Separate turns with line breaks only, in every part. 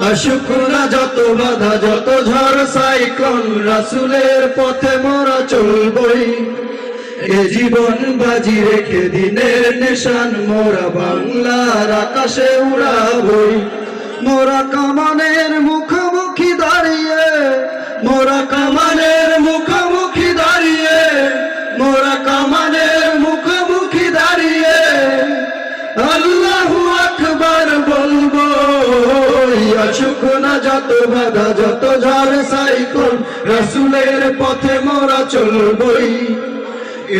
না যত বাধা, যত ঝড়, সাইক্লোন রাসুলের পথে মোরা চলবই। এ জীবন বাজি রেখে দিনের নিশান, মোরা বাংলার আকাশে উড়াবই। মোরা কামানের মুখোমুখি দাঁড়িয়ে, মোরা কামানের যত বাধা যত ঝড় সাইকল রাসুলের পথে মোরা চলবই।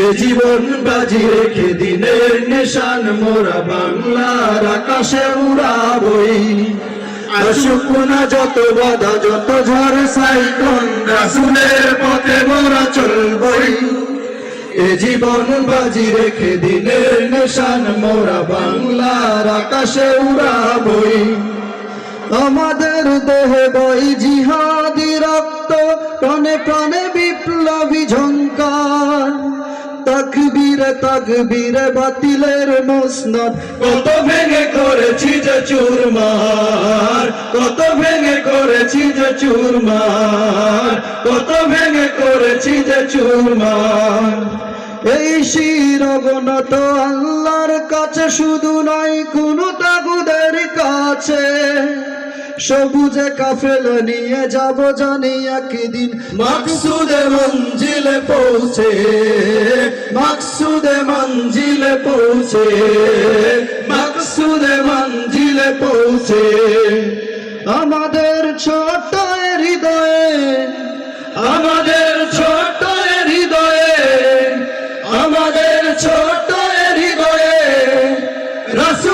এ জীবন বাজি রেখে দিনের নিশান, মোরা বাংলার আকাশে উড়াবই। যত বাধা, যত ঝড় রাসুলের পথে মোরা চলবই। এ জীবন বাজি রেখে দিনের নিশান, মোরা বাংলার আকাশে উড়াবই। আমাদের দেহে বই জিহাদি রক্ত প্রাণে প্রাণে বিপ্লবী ঝঙ্কার তাকবীরে তাকবীরে বাতিলের মসনদ। কত ভেঙে করেছি যে চুরমার কত ভেঙে করেছি যে চুরমার কত ভেঙে করেছি যে চুরমার। এই শিরবনত আল্লাহর কাছে শুধু নয় কোন তাগুদের কাছে সবুজে কাফেল নিয়ে যাব জানি একদিন মাকসুদে মঞ্জিলে পৌঁছে, মাকসুদে মঞ্জিলে পৌঁছে, মাকসুদে মঞ্জিলে পৌঁছে। আমাদের ছোট হৃদয়ে, আমাদের ছোট হৃদয়ে, আমাদের ছোট হৃদয়ে রাসুলের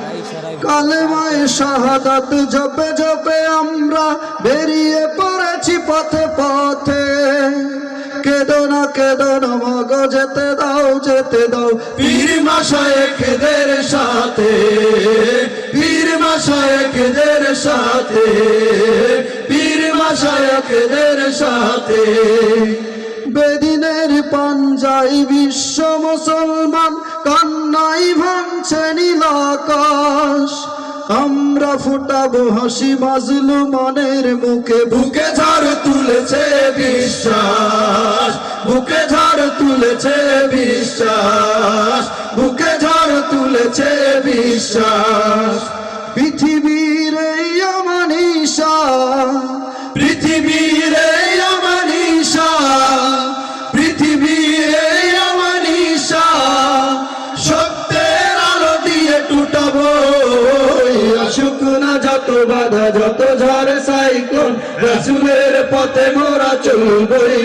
কালেমায় শাহাদাত জপে জপে আমরা বেরিয়ে পড়েছি পথে পথে। কেদো না কেদো না, মগ, যেতে দাও যেতে দাও। পীর মাসায় খেদের সাথে, পীর মাসায় খেদের সাথে, পীর মাসায় খেদের সাথে। বেদিনের পাঞ্জাই বিশ্ব মুসলমান, কান্নাই ভাঙছে নীল আকাশ। আমরা ফুটাবো হাসি মাজলু মনের মুখে। বুকে ঝড় তুলেছে বিশ্বাস, বুকে ঝড় তুলেছে বিশ্বাস, বুকে ঝড় তুলেছে বিশ্বাস। পৃথিবীর অমানিসা পৃথিবীর অমানিসা পৃথিবীর অমানিসা সত্যের আলো দিয়ে টুটাবো। যত ঝড় সাইক্লোন, রসুলের পথে মোরা চলবই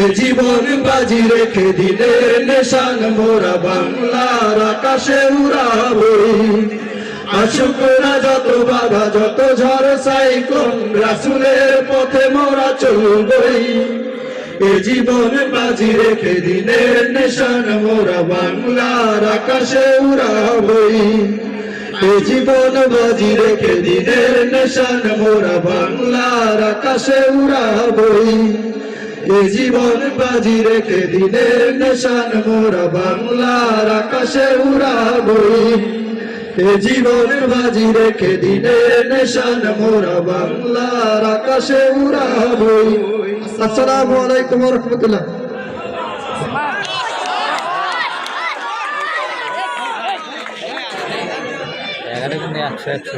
এ জীবন বাজি রেখে দিনের নিশান, মোরা বাংলার আকাশে উড়াবই। আসুক না যত বাধা, যত ঝড় সাইক্লোন, রাসুলের পথে মোরা চলবই এ জীবন বাজি রেখে দিনের নিশান, মোরা বাংলার আকাশে উড়াবই। জীবন বাজি রেখে দিনের নিশান, মোরা বাংলার আকাশে উড়াবই। এ জীবন বাজি রেখে দিনের নিশান, মোরা বাংলার আকাশে উড়াবই। এ জীবন বাজি রেখে দিনের নিশান, মোরা বাংলার আকাশে উড়াবই। আসসালামু আলাইকুম রহমতুল্লাহ।
জায়গাটা কিন্তু একশো একশো।